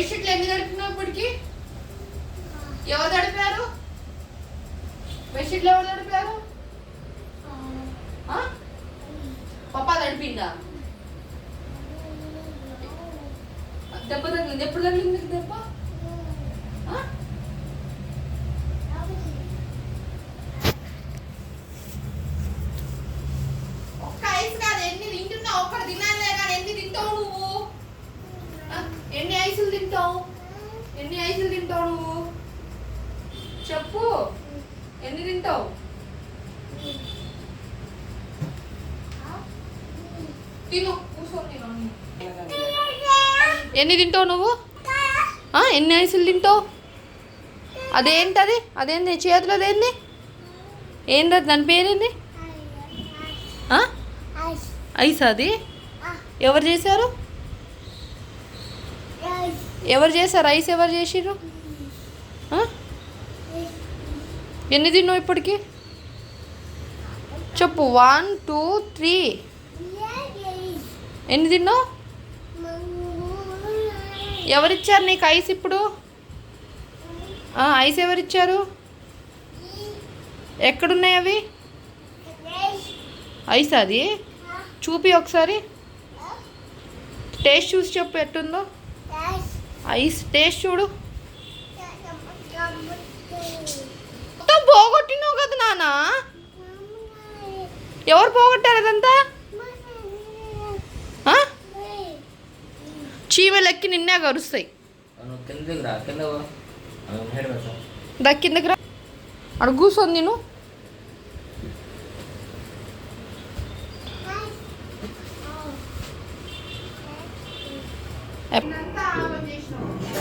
బెడ్షీట్లు ఎన్ని తడిపినావు ఇప్పటికి? ఎవరు తడిపారు? బెడ్షీట్లు ఎవరు తడిపారు? ఆ? తడిపిందా? దెబ్బ తగిలింది. ఎప్పుడు తగిలింది దెబ్బ ఆ? ఒక్క ఐస్ కాదు ఎన్ని తింటున్నావు ఒక్కటి తినాలే కానీ ఎన్ని తింటావు నువ్వు ఆ? ఎన్ని ఐసులు తింటావు? ఎన్ని ఐసులు తింటావు నువ్వు? చెప్పు. ఎన్ని తింటావు? తిను కూర్చొని. ఎన్ని తింటావు నువ్వు? ఎన్ని ఐసులు తింటావు? అదేంటది? అదేంది? చేతిలో అదేంది ఏంది? అది దాని పేరేంది? ఐస్. అది? ఎవరు చేశారు? ఎవరు చేశారు? ఐస్ ఎవరు చేసిర్రు? ఎన్ని తిన్నావు ఇప్పటికి? చెప్పు. One two three. ఎన్ని తిన్నావు? ఎవరిచ్చారు నీకు ఐస్ ఇప్పుడు? ఐస్ ఎవరిచ్చారు? ఎక్కడున్నాయి అవి? ఐస్ అది? చూపి ఒకసారి. టేస్ట్ చూసి చెప్పు ఎట్టుందో. ఐస్ టేస్ట్ చూడు. మొత్తం పోగొట్టినావు కదా నాన్న? ఎవరు పోగొట్టారు అదంతా? ఆ? చీమలు ఎక్కి నిన్నే కరుస్తాయి నువ్వు కిందకి రా కూర్చొని నేను